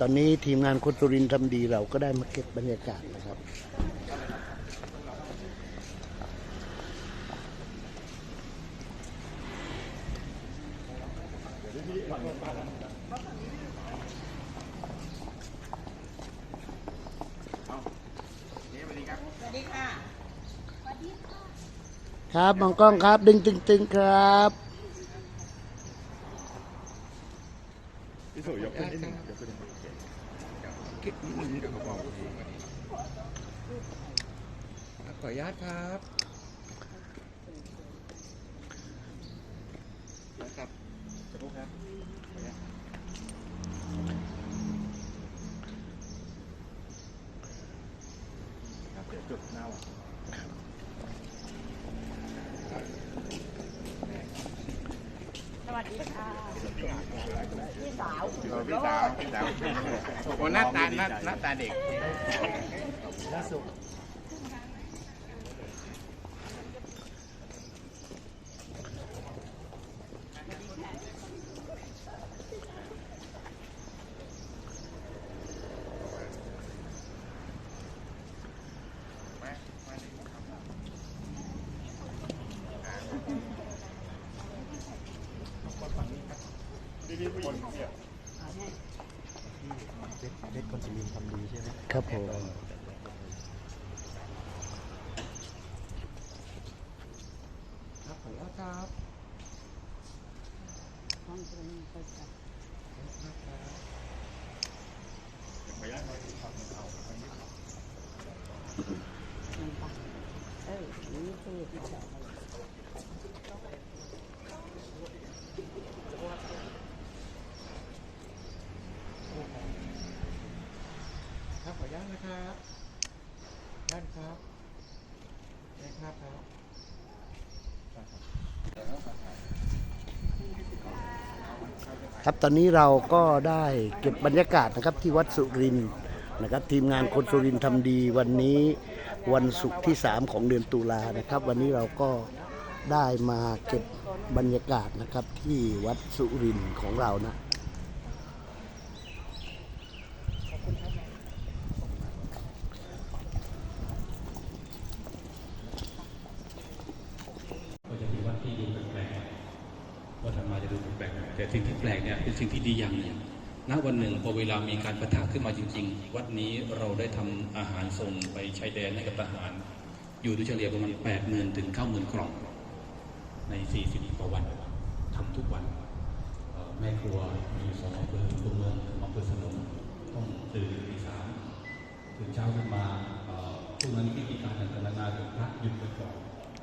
ตอนนี้ทีมงานคนสุรินทร์ทำดีเราก็ได้มาเก็บบรรยากาศนะครับ ครับมองกล้องครับ ดึงตึงตึงครับ พี่สุยกขึ้นนิดนึง คิดนิดนึงเดี๋ยวเขาบอกขออนุญาตครับนะครับจะพูดครับขออนุญาตครับเดี๋ยวจุดหน้าว่ะ วัสดีค่ะพี่สาวพี่สาวพี่สาวพี่สาวโอ้หน้าตาหน้าหน้าตาเด็ก เล็กคนสุรินทร์ทำดีใช่ไหมครับผมครับขออนุญาตครับห้องตรงนี้ก็จะเออนี่คือ นะครับ ขออนุญาตนะครับด้านครับได้ครับครับครับตอนนี้เราก็ได้เก็บบรรยากาศนะครับที่วัดสุรินทร์นะครับทีมงานคนสุรินทร์ทำดีวันนี้วันศุกร์ที่ 3 ของเดือนตุลานะครับ วันนี้เราก็ได้มาเก็บบรรยากาศนะครับที่วัดสุรินทร์ของเรานะ ก็จะมีวัดที่ดูแปลกๆวัดธรรมาจะดูแปลกๆแต่สิ่งที่แปลกเนี่ยเป็น สิ่งที่ดีอย่างหนึ่งณวันหนึ่งพอเวลามีการประทะขึ้นมาจริง ๆ วัดนี้เราได้ทำอาหารส่งไปชายแดนให้กับทหาร อยู่โดยเฉลี่ยประมาณ8 0 0 0 0ถึง90,000กล่อง ใน40กว่าวันทำทุกวันแม่ครัวมีสองอำเภอตัวเมืองอำเภอสนมต้องตื่นตีสามตื่นเช้าขึ้นมาเอ่อพวกนั้นพิธีการต่างๆนานาพระหยุดไปก่อน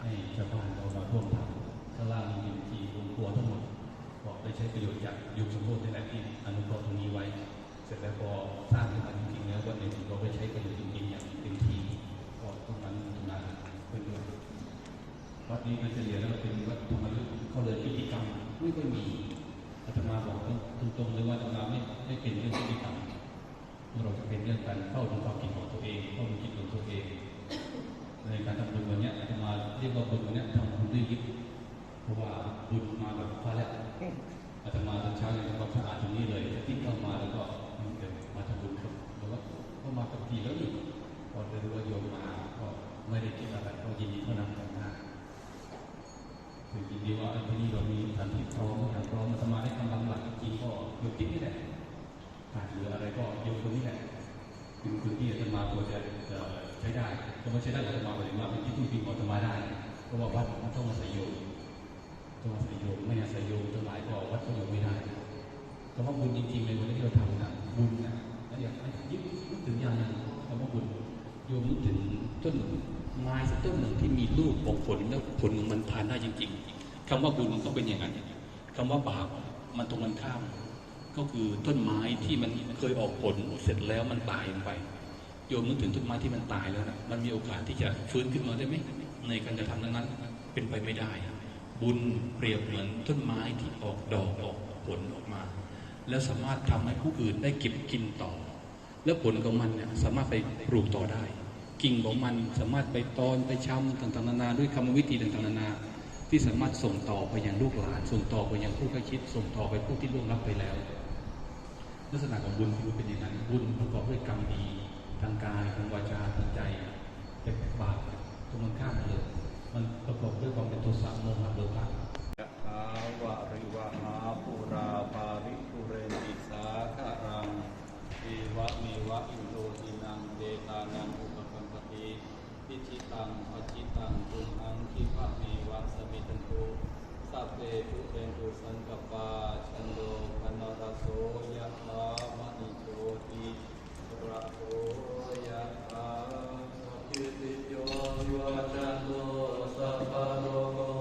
ให้ชาวบ้านเรามาร่วมทำข้างล่างมีทีโรงครัวทั้งหมด ก็ได้ใช้ประโยชน์จากยุคสมโภชนี่แหละที่อนุเคราะห์ตรงนี้ไว้ เสร็จแล้วพอสร้างขึ้นมาจริงๆแล้ววันหนึ่งเราได้ใช้ประโยชน์จริงๆอย่างเต็มที่ก็ต้องมาพัฒนานเพื่อนด้วยวัดนี้มันเฉลี่ยแล้วเป็นวัดธรรมยุทธ์เขาเลยพิธีกรรมไม่ค่อยมีอาตมาบอกตรงๆเลยว่าอาตมาไม่ไม่เป็นเรื่องพิธีกรรมเราจะเป็นเรื่องการเข้าถึงความคิดของตัวเองเข้าถึงจิตของตัวเองในการทำบุญวันเนี้ยอาตมาเรียกว่าบุญวันเนี้ยทำบุญด้วยยึดเพราะว่าบุญมาแบบฟ้า อาตมาตอนเช้าเนี่ยทำความสะอาดตรงนี้เลยที่เข้ามาแล้วก็เดินมาทำบุญครับแล้วก็เข้ามากับทีแล้วอีกพอได้รู้ว่าโยมมาก็ไม่ได้คิดอะไรก็ยินดีเท่านั้นนะคือจริงๆว่าที่นี่เรามีสถานที่พร้อมอย่างพร้อมอาตมาได้กำลังหลักจริงก็โยมติ๊กนี่แหละขาดเหลืออะไรก็โยมคนนี้แหละคือคือที่อาตมาควรจะใช้ได้ก็ไม่ใช้ได้อาตมาหมายถึงว่าเป็นที่พึ่งพิงของอาตมาได้เพราะว่าวัดต้องอาศัยโยม ต้องอาศัยโยมไม่อาศัยโยมทั้งหลายก็วัดก็อยู่ไม่ได้คำว่าบุญจริงๆในวันที่เราทำนะบุญนะแล้วอยากให้ยึดนึกถึงอย่างนึงคำว่าบุญโยมนึกถึงต้นไม้สักต้นหนึ่งที่มีลูกออกผลแล้วผลของมันทานได้จริง ๆคำว่าบุญก็เป็นอย่างนั้นคำว่าบาปมันตรงกันข้าม ก็คือต้นไม้ที่มันเคยออกผลเสร็จแล้วมันตายลงไป โยมนึกถึงต้นไม้ที่มันตายแล้วนะมันมีโอกาสที่จะฟื้นขึ้นมาได้ไหมในการกระทำนั้นเป็นไปไม่ได้ บุญเปรียบเหมือนต้นไม้ที่ออกดอกออกผลออกมา แล้วสามารถทำให้ผู้อื่นได้เก็บกินต่อ แล้วผลของมันเนี่ยสามารถไปปลูกต่อได้ กิ่งของมันสามารถไปตอนไปช้ำต่างๆนานาด้วยคำวิธีต่างๆนานาที่สามารถส่งต่อไปยังลูกหลาน ส่งต่อไปยังผู้ใกล้ชิด ส่งต่อไปผู้ที่ล่วงลับไปแล้ว ลักษณะของบุญคือเป็นอย่างนั้นบุญประกอบด้วยกรรมดีทางกายทางวาจาทางใจแต่บาปตรงกันข้ามเลย มันประกอบด้วยความเป็นโทสะโมหะโลภะยะถาวะริวหาปุราปาริปุเรนติสาคารังเอวะเมวะอิโตทินังเดตานังอุปกัมปติพิชิตังปจิตังตุมหังคิภะเมวะสมิตันตุสัพเพปุเรนตุสังกปปาชันโดปนรโสยะถามณิโชติระโสยะถา สัพพิติโยโยจันโตสัพพะโลก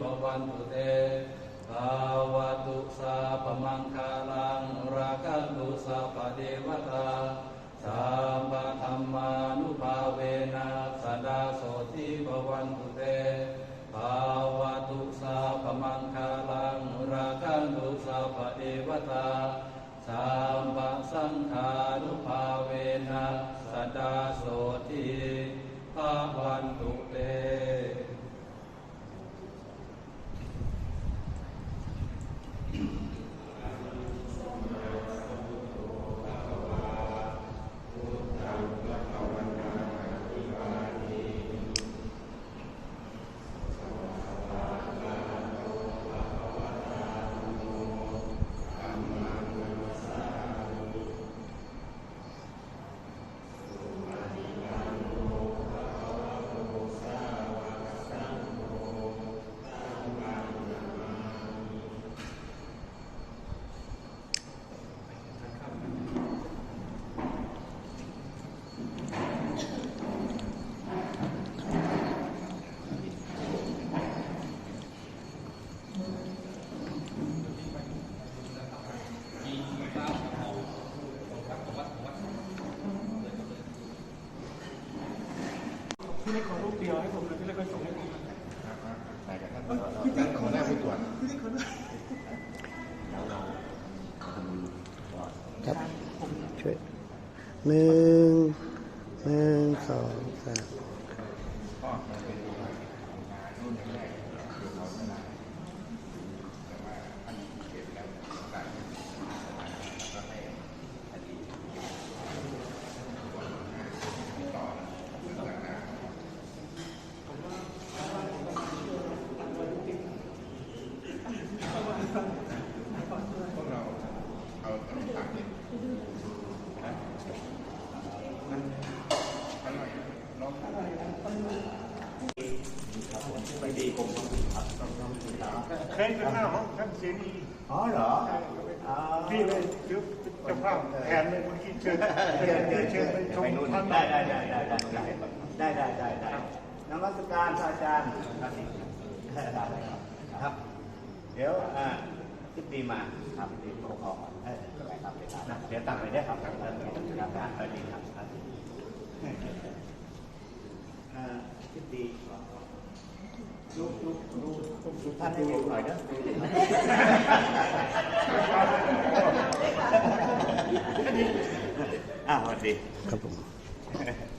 ภวันตุเตภาวตุสาปมังคาลังราคันตุสาปเดวตาสัมปะธรรมานุภาเวนะสดาโสติภวันตุเตภาวตุสาปมังคาลังราคันตุสาปเดวตาสัมปะสังฆานุภาเวนะสดาโส หนึ่งหนึ่งสองสามเอาต่างๆเนี่ย คยเป็นหน้าห้องท่านเสนีอ๋อเหรอพี่เลยเดี๋ยวเจ้าภาพแทนเลยเมื่อกี้เชิญเชิญเชิญไปชมไปนู่นท่านได้ได้ได้ได้ได้ได้ได้ได้ได้นมัสการพระอาจารย์ได้ครับ เดี๋ยวอ่าทิศดีมาครับทิศดีขอขอเออครับเดี๋ยวตั้งไปได้ครับครับครับสวัสดีครับอ่าทิศดี Thanh hay đó à, đi. Cảm ơn.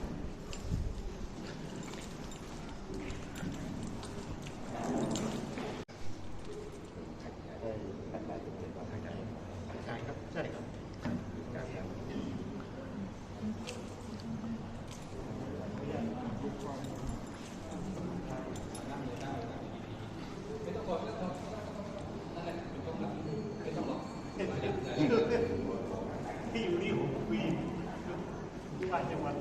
มัน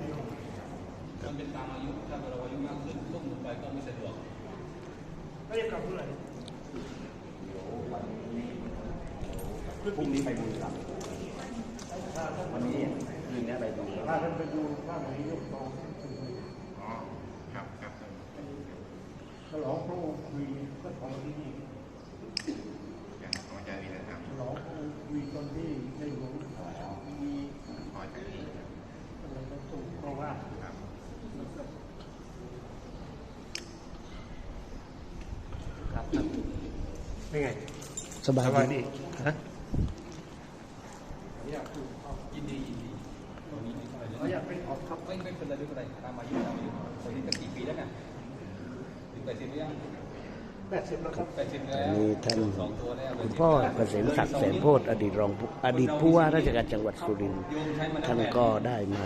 เป็นตามอายุถ้าเราอายุมากขึ้นตุ้มลงไปก็ไม่สะดวกไม่ได้กลับเมื่อไหร่เดี๋ยพรุ่งนี้ไปบูรีรัมวันนี้คืนนี้ไปดูถ้าท่านไปดูถ้าวันนี้ยกตอง อ๋อ ครับครับ ฉลองพระองค์คุยก็ของที่นี่ อย่างของอาจารย์วีนะครับ ฉลองพระองค์คุยตอนที่ในหลวงมี ขออาจารย์วี อะไรก็ส่งเพราะว่า ครับ เป็นไง สบายสบายดีดีฮะยินดียินดีตรงนี้ไม่เท่าไหร่เขาอยากเป็นออกครับไม่ไม่เป็นไรไม่เป็นไรตามอายุตามอายุตอนนี้จะกี่ปีแล้วเนี่ยถึงแปดสิบหรือยังแปดสิบแล้วครับแปดสิบอัแล้นวนี้ท่านสองตัวแล้วคุณพ่อเกษมศักดิ์แสนโพธิ์อดีตรองผู้อดีตผู้ว่าราชการจังหวัดสุรินทร์ท่านก็ได้มา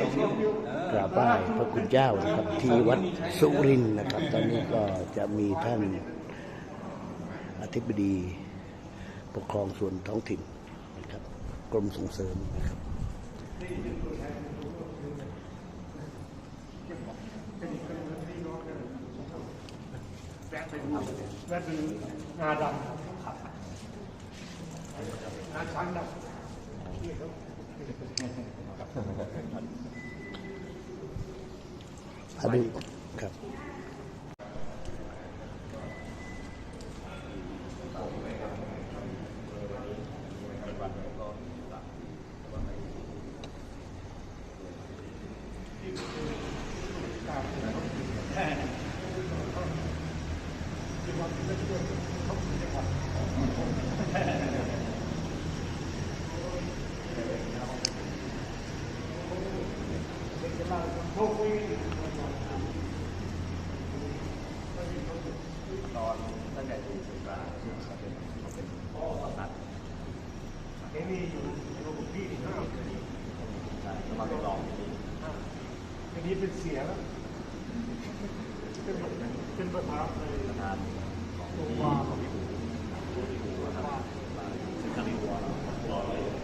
สองนิ้วเออกราบไหว้พระคุณเจ้านะครับที่วัดสุรินทร์นะครับ ตอนนี้ก็จะมีท่าน อธิบดีปกครองส่วนท้องถิ่นนะครับกรมส่งเสริมนะครับแวะไปดูแวะดูงาดำงาช้างดำนี่ครับพาดูครับ ตอนตั้งแต่ดูสุราเขาเป็นเขาเป็นพ่อตัด ไอ้นี่อยู่อยู่กับพี่ห้าปี ใช่แล้วมาลองที่นี่ อันนี้เป็นเสียแล้วเป็นเป็นประธานเลยปรของที่ของพี่อู๋ของพี่อู๋นะครับซึ่งทาริวัวเรารอเลย